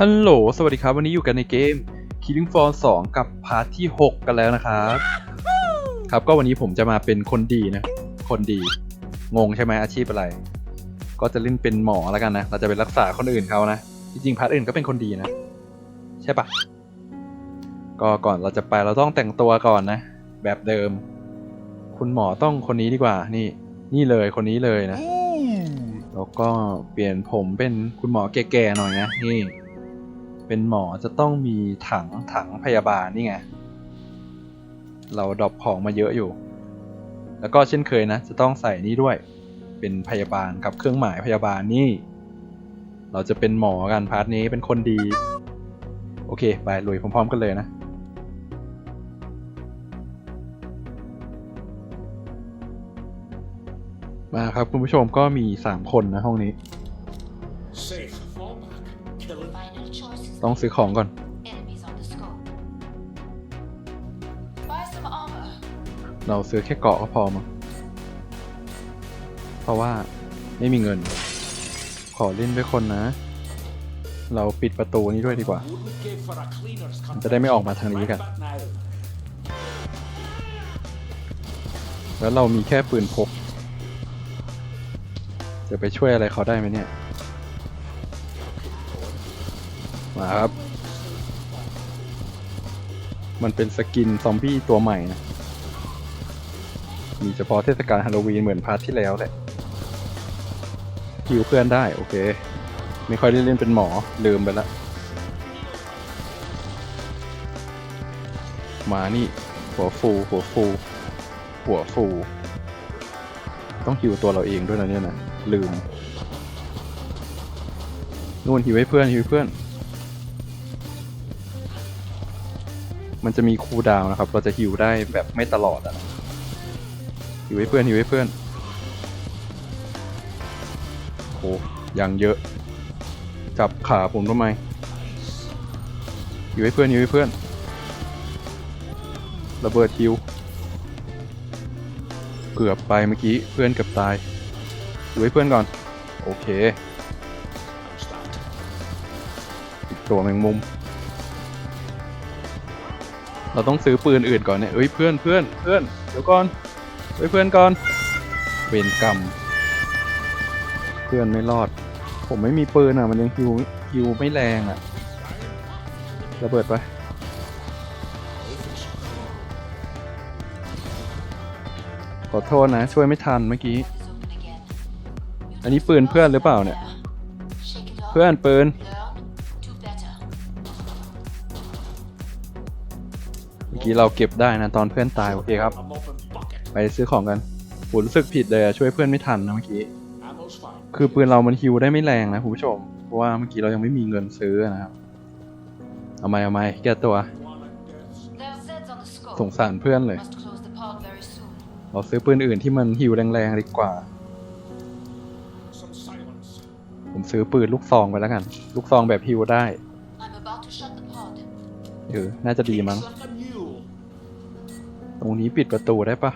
ฮัลโหล สวัสดีครับ วันนี้อยู่กันในเกม Killing Floor 2 กับพาร์ทที่ 6 กันแล้วนะครับ ครับก็วันนี้ผมจะมาเป็นคนดีนะ คนดี งงใช่ไหมอาชีพอะไร ก็จะเล่นเป็นหมอแล้วกันนะ เราจะไปรักษาคนอื่นเขานะ จริงๆพาร์ทอื่นก็เป็นคนดีนะ ใช่ปะก็ก่อนเราจะไปเราต้องแต่งตัวก่อนนะ แบบเดิม คุณหมอต้องคนนี้ดีกว่า นี่ นี่เลยคนนี้เลยนะ แล้วก็เปลี่ยนผมเป็นคุณหมอแก่ๆหน่อยนะ นี่ เป็นหมอจะต้องมีถังถังพยาบาลนี่ไง เราดรอปของมาเยอะอยู่ แล้วก็เช่นเคยนะ จะต้องใส่นี่ด้วย เป็นพยาบาลกับเครื่องหมายพยาบาลนี่ เราจะเป็นหมอกันพาร์ทนี้เป็นคนดี โอเค ไปลุยพร้อมๆกันเลยนะมาครับคุณผู้ชมก็มี 3 คนนะห้องนี้ ต้องซื้อของก่อน เราซื้อแค่เกาะก็พอมั้งเพราะว่าไม่มีเงิน ขอเล่นด้วยคนนะ เราปิดประตูนี้ด้วยดีกว่า จะได้ไม่ออกมาทางนี้กัน แล้วเรามีแค่ปืนพกจะไปช่วยอะไรเขาได้ไหมเนี่ย มาครับ มันเป็นสกินซอมบี้ตัวใหม่นะ มีเฉพาะเทศกาลฮาโลวีนเหมือนพาร์ทที่แล้วแหละฮิวเพื่อนได้ โอเค ไม่ค่อยได้เล่นเป็นหมอ ลืมไปละ มานี่ หัวฟู หัวฟู หัวฟู ต้องฮิวตัวเราเองด้วยนะเนี่ยนะ ลืมนู่นฮิวให้เพื่อนฮิวเพื่อน มันจะมีคูลดาวน์นะครับ เราจะฮิวได้แบบไม่ตลอดอะฮิวให้เพื่อนฮิวให้เพื่อนโอ้ยังเยอะ จับขาผมทำไมฮิวให้เพื่อนฮิวให้เพื่อนระเบิดฮิวเกือบไปเมื่อกี้เพื่อนเกือบตายดูให้เพื่อนก่อน โอเค ตัวแมงมุม เราต้องซื้อปืนอื่นก่อนเนี่ยเอ้ยเพื่อนเพื่อนเพื่อนเดี๋ยวก่อนเฮ้ยเพื่อนก่อนเวรกรรมเพื่อนไม่รอด ผมไม่มีปืนอะ มันยังฮิวฮิวไม่แรงอะระเบิดไปขอโทษนะ ช่วยไม่ทันเมื่อกี้ อันนี้ปืนเพื่อนหรือเปล่าเนี่ย เพื่อนปืน กี้เราเก็บได้นะตอนเพื่อนตายโอเคครับ A mop and bucket. ไปซื้อของกันผมรู้สึกผิดเลยอะช่วยเพื่อนไม่ทันนะเมื่อกี้ Ammo's fine. คือปืนเรามันฮิวได้ไม่แรงนะคุณผู้ชม เพราะว่าเมื่อกี้เรายังไม่มีเงินซื้อนะครับ เอาไหมเอาไหมแก้ตัว One and deaths. There are Zeds on the scope. สงสารเพื่อนเลย Must close the pod very soon. เราซื้อปืนอื่นที่มันฮิวแรงๆดีกว่า Some silence. ผมซื้อปืนลูกซองไปแล้วกัน ลูกซองแบบฮิวได้ I'm about to shut the pod. เออน่าจะดีมั้ง รงนี้ปิดประตูได้ปะ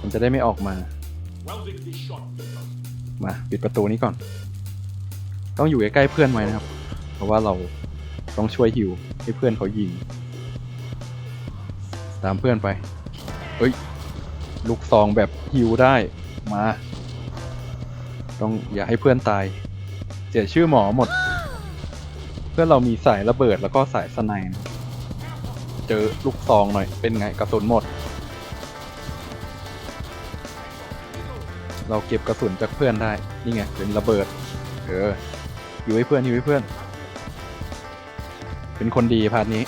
มันจะได้ไม่ออกมา มาปิดประตูนี้ก่อน ต้องอยู่ใกล้ๆเพื่อนไว้นะครับ เพราะว่าเราต้องช่วยฮิวให้เพื่อนเขายิง ตามเพื่อนไปเฮ้ย ลูกซองแบบฮิวได้ มา ต้องอย่าให้เพื่อนตาย เสียชื่อหมอหมด เพื่อนเรามีสายระเบิดแล้วก็สายสไนด์นะ เจอลูกซองหน่อย เป็นไงกระสุนหมด เราเก็บกระสุนจากเพื่อนได้ นี่ไงเป็นระเบิด เออ อยู่ให้เพื่อนอยู่ให้เพื่อน เป็นคนดีพาร์ทนี้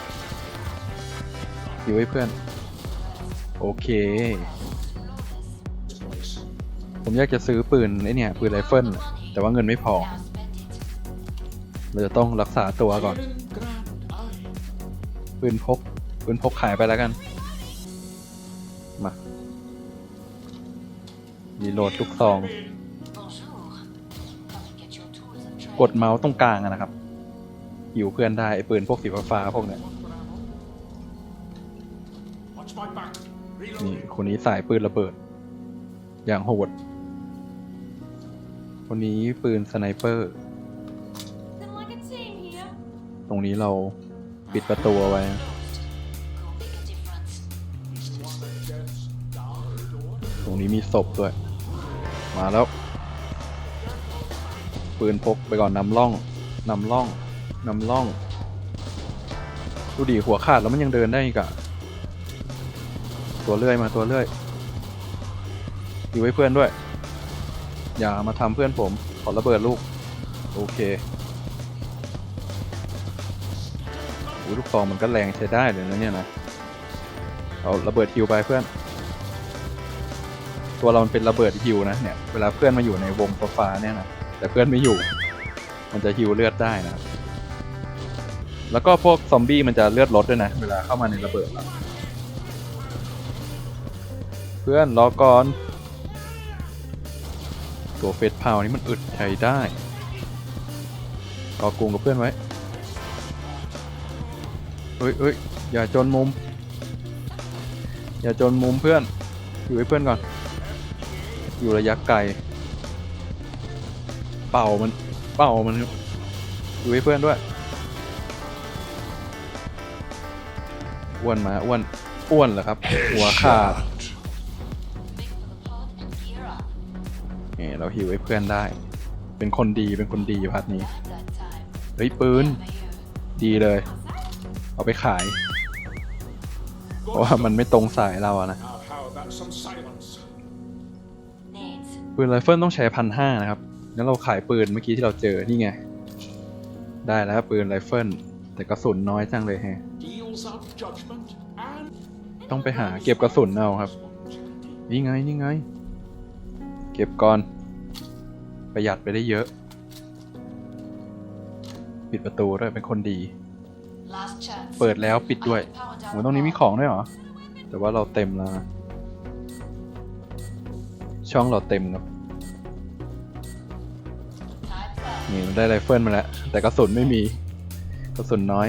อยู่ให้เพื่อน โอเค ผมอยากจะซื้อปืนไอ้เนี่ยปืนไรเฟิลแต่ว่าเงินไม่พอเราจะต้องรักษาตัวก่อนปืนพก ปืนพกขายไปแล้วกัน มารีโหลดลูกซอง กดเมาส์ตรงกลางนะครับหิวเพื่อนได้ไอ้ปืนพวกสีฟ้าพวกเนี้ยนี่คนนี้สายปืนระเบิด อย่างโหด คนนี้ปืนสไนเปอร์ ตรงนี้เราปิดประตูเอาไว้ รงนี้มีศพด้วย มาแล้ว ปืนพกไปก่อนนำล่องนำล่องนำล่อง ดูดิหัวขาดแล้วมันยังเดินได้อีกอะตัวเลื่อยมาตัวเลื่อยอยู่ไว้เพื่อนด้วย อย่ามาทำเพื่อนผม ขอระเบิดลูก โอเคโอ้ลูกซองมันก็แรงใช้ได้เลยนะเนี่ยนะ เอาระเบิดฮิวไปเพื่อน ตัวเรามันเป็นระเบิดฮิวนะเนี่ยเวลาเพื่อนมาอยู่ในวงฟ้าเนี่ยนะแต่เพื่อนไม่อยู่ มันจะฮิวเลือดได้นะแล้วก็พวกซอมบี้มันจะเลือดลดด้วยนะเวลาเข้ามาในระเบิดเราเพื่อนรอก่อนตัวเฟสพาวนี่มันอึดใช้ได้รอกรุงกับเพื่อนไว้เฮ้ยเฮ้ยอย่าจนมุม อย่าจนมุมเพื่อน อยู่ให้เพื่อนก่อน อยู่ระยะไกล เป่ามัน เป่ามันอยู่ให้เพื่อนด้วย อ้วนมา อ้วน อ้วนเหรอครับ หัวขาด Make for the pod and gear up. นี่เราหิวให้เพื่อนได้ เป็นคนดี เป็นคนดีพัดนี้ เฮ้ยปืน ดีเลย เอาไปขาย เพราะว่ามันไม่ตรงสายเราอะนะ ปืนไรเฟิลต้องใช้พันห้านะครับงั้นเราขายปืนเมื่อกี้ที่เราเจอ นี่ไง ได้แล้วปืนไรเฟิลแต่กระสุนน้อยจังเลยแฮะ Deals out judgment and ต้องไปหาเก็บกระสุนเอาครับ นี่ไงนี่ไง เก็บก่อน ประหยัดไปได้เยอะ ปิดประตูด้วยเป็นคนดี Last chance. เปิดแล้วปิดด้วย I have to power down โหตรงนี้มีของด้วยเหรอ แต่ว่าเราเต็มแล้วนะช่องเราเต็มครับ นี่มันได้ไรเฟิลมาแล้ว แต่กระสุนไม่มีกระสุนน้อย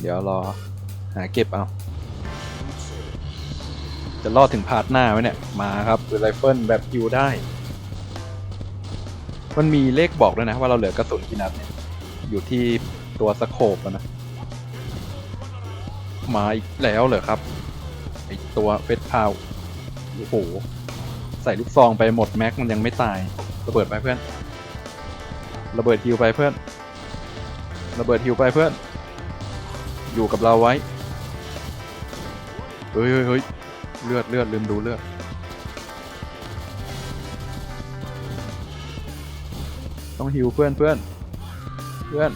เดี๋ยวรอ หาเก็บเอา จะรอดถึงพาร์ทหน้าไหมเนี่ย มาครับปืนไรเฟิลแบบฮิวได้ มันมีเลขบอกด้วยนะ ว่าเราเหลือกระสุนกี่นัดเนี่ย อยู่ที่ตัวสโคปนะ มาอีกแล้วเหรอครับไอตัวเฟสพาวโอ้โห ใส่ลูกซองไปหมดแม็กมันยังไม่ตายระเบิดไปเพื่อน ระเบิดฮิวไปเพื่อน ระเบิดฮิวไปเพื่อน อยู่กับเราไว้เฮ้ยเฮ้ยเฮ้ยเลือดเลือดลืมดูเลือด ต้องฮิวเพื่อนเพื่อน เพื่อน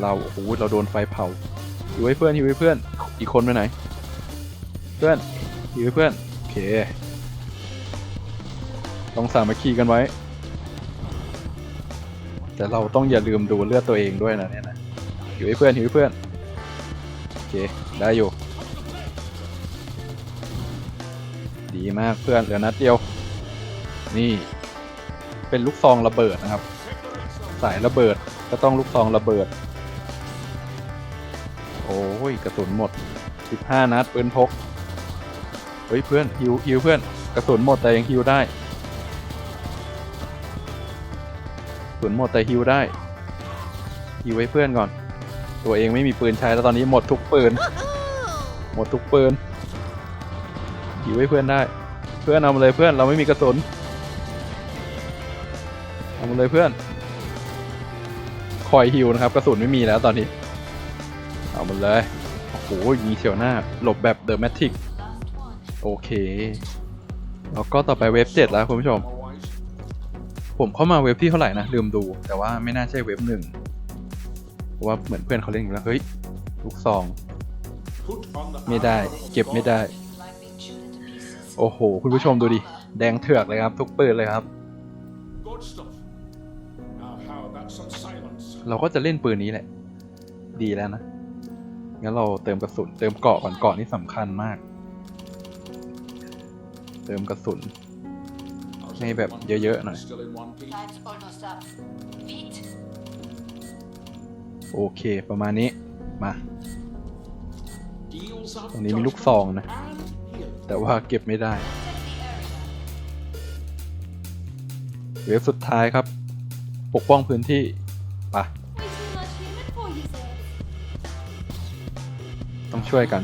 เราโอ้โหเราโดนไฟเผาฮิวให้เพื่อนฮิวให้เพื่อน อีกคนไปไหน เพื่อนฮิวให้เพื่อน โอเค ต้องสามัคคีกันไว้ แต่เราต้องอย่าลืมดูเลือดตัวเองด้วยนะเนี่ยนะหิวให้เพื่อนหิวให้เพื่อน โอเค ได้อยู่ ดีมากเพื่อนเหลือนัดเดียว นี่ เป็นลูกซองระเบิดนะครับ สายระเบิดก็ต้องลูกซองระเบิด โอ้ยกระสุนหมด 15 นัดปืนพก เฮ้ยเพื่อนฮิวฮิวเพื่อน กระสุนหมดแต่ยังฮิวได้ นหมดแต่ฮิวได้ฮิวไว้เพื่อนก่อน ตัวเองไม่มีปืนใช้แล้วตอนนี้หมดทุกปืน หมดทุกปืนฮิวไว้เพื่อนได้ เพื่อนเอามาเลยเพื่อนเราไม่มีกระสุนเอามาเลยเพื่อน คอยฮิวนะครับกระสุนไม่มีแล้วตอนนี้ เอามาเลยโอ้โหยิงเฉียวหน้า หลบแบบเดอะแมทริกโอเค แล้วก็ต่อไปเว็บเจ็ดแล้วคุณผู้ชม ผมเข้ามาเว็บที่เท่าไหร่นะลืมดู แต่ว่าไม่น่าใช่เว็บหนึ่งเพราะว่าเหมือนเพื่อนเขาเล่นอยู่แล้วเฮ้ยลูกซอง ไม่ได้ เก็บไม่ได้ โอ้โห คุณผู้ชมดูดิ แดงเถือกเลยครับ ทุกปืนเลยครับ เราก็จะเล่นปืนนี้แหละ ดีแล้วนะงั้นเราเติมกระสุน เติมเกาะก่อนเกาะนี่สำคัญมาก เติมกระสุน ในแบบเยอะๆหน่อย โอเคประมาณนี้ มา ตรงนี้มีลูกซองนะ แต่ว่าเก็บไม่ได้ เวฟสุดท้ายครับ ปกป้องพื้นที่ปะต้องช่วยกัน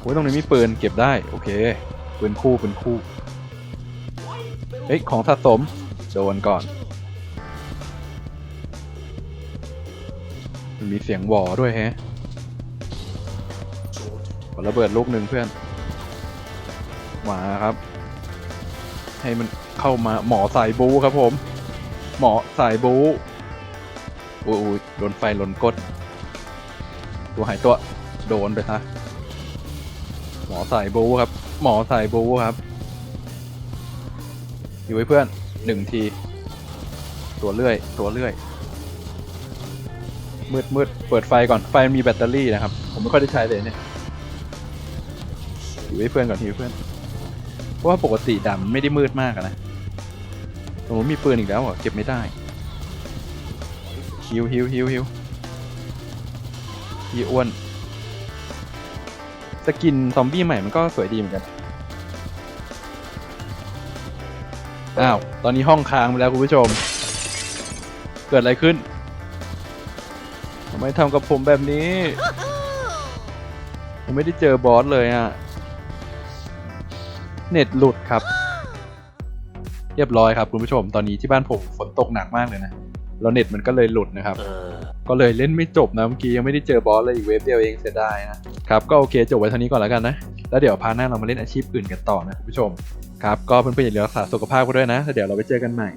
โอ้ยตรงนี้มีปืนเก็บได้ โอเค ปืนคู่ปืนคู่ เฮ้ย ของสะสม โดนก่อน มีเสียงหวอด้วยแฮะขอระเบิดลูกหนึ่งเพื่อน มาครับ ให้มันเข้ามาหมอสายบูครับผม หมอสายบูอุ้ยอุ้ยโดนไฟลนกด ตัวหายตัวโดนไปซะหมอสายบูครับ หมอสายบูครับ อยู่ไว้เพื่อนหนึ่งที ตัวเลื่อย ตัวเลื่อย มืดมืดเปิดไฟก่อน ไฟมีแบตเตอรี่นะครับ ผมไม่ค่อยได้ใช้เลยเนี่ย อยู่ให้เพื่อนก่อนทีเพื่อน เพราะว่าปกติดำไม่ได้มืดมากนะสมมีปืนอีกแล้วอะเก็บไม่ได้ฮิวฮิวฮิวฮิวพี่อ้วน สกินซอมบี้ใหม่มันก็สวยดีเหมือนกัน อ้าว ตอนนี้ห้องค้างไปแล้วคุณผู้ชม เกิดอะไรขึ้นทำไมทำกับผมแบบนี้ ผมไม่ได้เจอบอสเลยอะ เน็ตหลุดครับ เรียบร้อยครับคุณผู้ชม ตอนนี้ที่บ้านผมฝนตกหนักมากเลยนะแล้วเน็ตมันก็เลยหลุดนะครับ ก็เลยเล่นไม่จบนะเมื่อกี้ยังไม่ได้เจอบอสเลยอีกเวฟเดียวเองเสียดายนะ ครับก็โอเคจบไว้เท่านี้ก่อนแล้วกันนะ แล้วเดี๋ยวพาหน้าเรามาเล่นอาชีพอื่นกันต่อนะคุณผู้ชมครับก็เพื่อนๆอย่าลืมรักษาสุขภาพกันด้วยนะแล้วเดี๋ยวเราไปเจอกันใหม่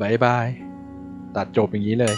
บายบายตัดจบอย่างนี้เลย